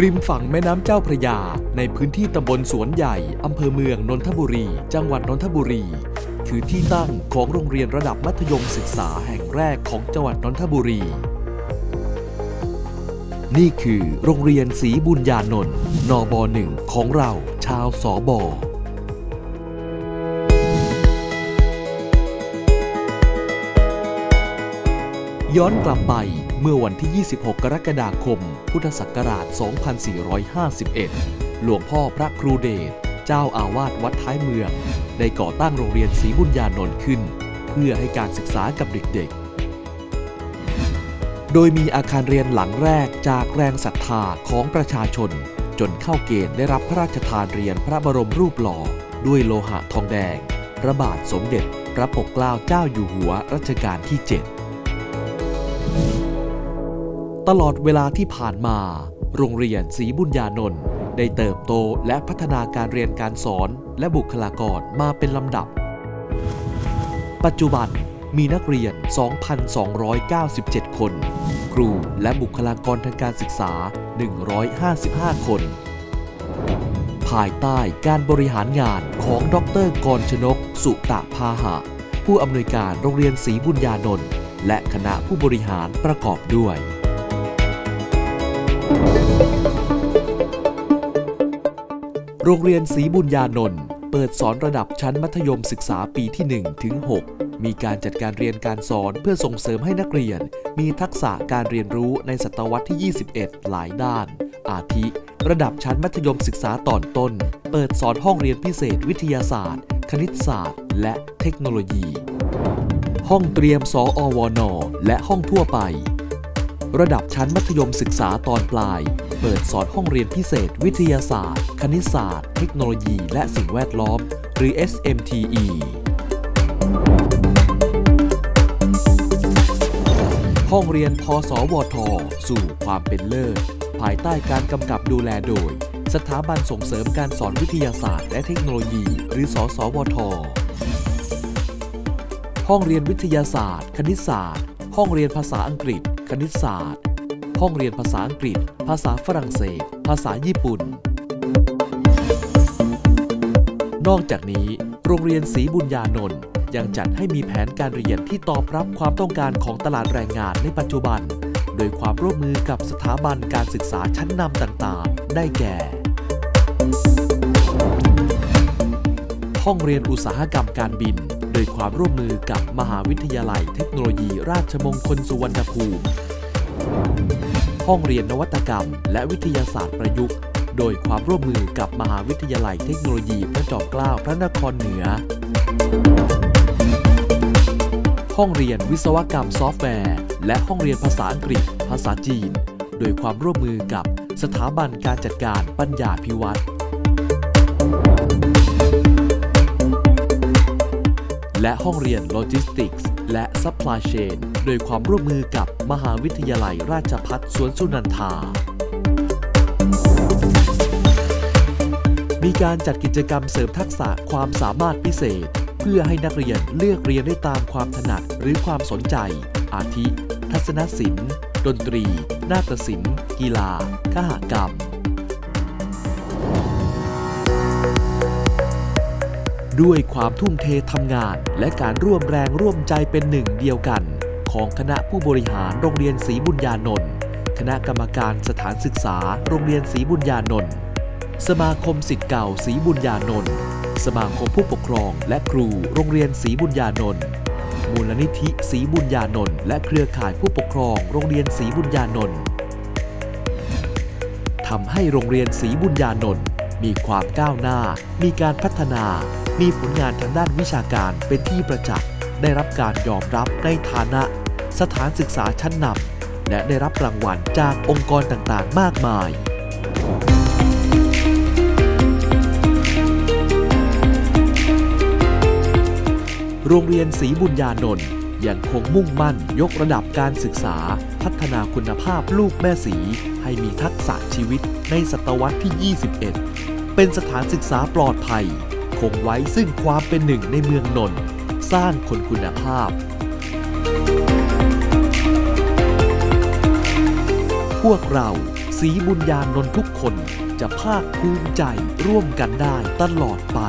ริมฝั่งแม่น้ำเจ้าพระยา ในพื้นที่ตำบลสวนใหญ่อำเภอเมืองนนทบุรี จังหวัดนนทบุรี คือที่ตั้งของโรงเรียนระดับมัธยมศึกษาแห่งแรกของจังหวัดนนทบุรี นี่คือโรงเรียนศรีบุญญานนท์นบหนึ่งของเราชาวสอบอย้อนกลับไป เมื่อวันที่ 26 กรกฎาคม พุทธศักราช 2451 หลวงพ่อพระครูเดช เจ้าอาวาสวัดท้ายเมือง ได้ก่อตั้งโรงเรียนศรีบุญญานนท์ขึ้น เพื่อให้การศึกษากับเด็กๆ โดยมีอาคารเรียนหลังแรกจากแรงศรัทธาของประชาชน จนเข้าเกณฑ์ได้รับพระราชทานเรียนพระบรมรูปหล่อ ด้วยโลหะทองแดง พระบาทสมเด็จ พระปกเกล้าเจ้าอยู่หัวรัชกาลที่ 7 ตลอดเวลาที่ผ่านมา โรงเรียนศรีบุญญานนท์ได้เติบโตและพัฒนาการเรียนการสอนและบุคลากรมาเป็นลำดับ ปัจจุบันมีนักเรียน 2,297 คน ครูและบุคลากรทางการศึกษา 155 คน ภายใต้การบริหารงานของดรกรชนก สุตะพาหะ ผู้อำนวยการโรงเรียนศรีบุญญานนท์และคณะผู้บริหารประกอบด้วย โรงเรียนศรีบุญญานนท์เปิดสอนระดับชั้นมัธยมศึกษาปีที่1ถึง6มีการจัดการเรียนการสอนเพื่อส่งเสริมให้นักเรียน มีทักษะการเรียนรู้ในศตวรรษที่ 21 หลายด้าน อาทิ ระดับชั้นมัธยมศึกษาตอนต้น เปิดสอนห้องเรียนพิเศษวิทยาศาสตร์ คณิตศาสตร์ และเทคโนโลยี ห้องเตรียมสออวนและห้องทั่วไป ระดับชั้นมัธยมศึกษาตอนปลาย เปิดสอนห้องเรียนพิเศษ วิทยาศาสตร์ คณิตศาสตร์ เทคโนโลยี และสิ่งแวดล้อม หรือ SMTE ห้องเรียนพสวท สู่ความเป็นเลิศ ภายใต้การกำกับดูแลโดย สถาบันส่งเสริมการสอนวิทยาศาสตร์ และเทคโนโลยี หรือ สสวท ห้องเรียนวิทยาศาสตร์ คณิตศาสตร์ ห้องเรียนภาษาอังกฤษ คณิตศาสตร์ ห้องเรียนภาษาอังกฤษ ภาษาฝรั่งเศส ภาษาญี่ปุ่น นอกจากนี้ โรงเรียนศรีบุญญานนท์ยังจัดให้มีแผนการเรียนที่ตอบรับความต้องการของตลาดแรงงานในปัจจุบัน โดยความร่วมมือกับสถาบันการศึกษาชั้นนำต่างๆ ได้แก่ ห้องเรียนอุตสาหกรรมการบิน โดยความร่วมมือกับมหาวิทยาลัยเทคโนโลยีราชมงคลสุวรรณภูมิ ห้องเรียนนวัตกรรม และวิทยาศาสตร์ประยุกต์ โดยความร่วมมือกับมหาวิทยาลัยเทคโนโลยีพระจอมเกล้าพระนครเหนือ ห้องเรียนวิศวกรรมซอฟต์แวร์ และห้องเรียนภาษาอังกฤษ ภาษาจีน โดยความร่วมมือกับสถาบันการจัดการปัญญาพิวัตร และห้องเรียนโลจิสติกส์และซัพพลายเชนโดยความร่วมมือกับมหาวิทยาลัยราชภัฏสวนสุนันทา มีการจัดกิจกรรมเสริมทักษะความสามารถพิเศษ เพื่อให้นักเรียนเลือกเรียนได้ตามความถนัดหรือความสนใจ อาทิ ทัศนศิลป์ ดนตรี นาฏศิลป์ กีฬาขหกรรม ด้วยความทุ่มเททำงาน และการร่วมแรงร่วมใจเป็นหนึ่งเดียวกัน ของคณะผู้บริหารโรงเรียนศรีบุญญานนท์คณะกรรมการสถานศึกษาโรงเรียนศรีบุญญานนท์สมาคมสิทธิ์เก่าศรีบุญญานนท์สมาคมผู้ปกครองและครูโรงเรียนศรีบุญญานนท์มูลนิธิศรีบุญญานนท์และเครือข่ายผู้ปกครองโรงเรียนศรีบุญญานนท์ทำให้โรงเรียนศรีบุญญานนท์มีความก้าวหน้า มีการพัฒนา มีผลงานทางด้านวิชาการเป็นที่ประจักษ์ ได้รับการยอมรับในฐานะ สถานศึกษาชั้นนำและได้รับรางวัลจากองค์กรต่างๆ มากมายโรงเรียนศรีบุญญานนท์ยังคงมุ่งมั่นยกระดับการศึกษา พัฒนาคุณภาพลูกแม่สีให้มีทักษะชีวิตในศตวรรษที่ 21 เป็นสถานศึกษาปลอดภัย คงไว้ซึ่งความเป็นหนึ่งในเมืองนนท์สร้างคนคุณภาพ พวกเราสีบุญญานนท์ทุกคนจะภาคภูมิใจร่วมกันได้ตลอดไป